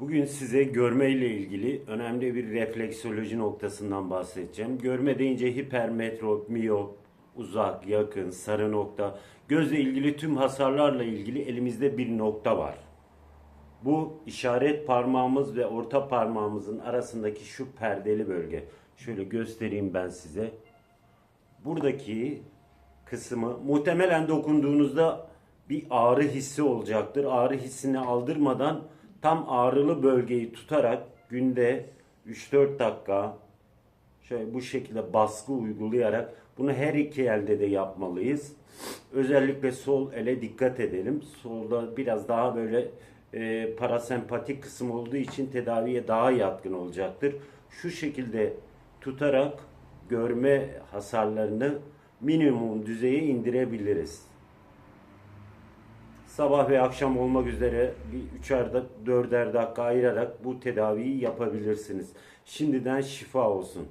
Bugün size görme ile ilgili önemli bir refleksoloji noktasından bahsedeceğim. Görme deyince hipermetrop, miyop, uzak, yakın, sarı nokta, gözle ilgili tüm hasarlarla ilgili elimizde bir nokta var. Bu işaret parmağımız ve orta parmağımızın arasındaki şu perdeli bölge. Şöyle göstereyim ben size. Buradaki kısmı muhtemelen dokunduğunuzda bir ağrı hissi olacaktır. Ağrı hissini aldırmadan tam ağrılı bölgeyi tutarak günde 3-4 dakika şöyle bu şekilde baskı uygulayarak bunu her iki elde de yapmalıyız. Özellikle sol ele dikkat edelim. Solda biraz daha böyle e, parasempatik kısım olduğu için tedaviye daha yatkın olacaktır. Şu şekilde tutarak görme hasarlarını minimum düzeye indirebiliriz. Sabah ve akşam olmak üzere bir üçer dörder dakika ayırarak bu tedaviyi yapabilirsiniz. Şimdiden şifa olsun.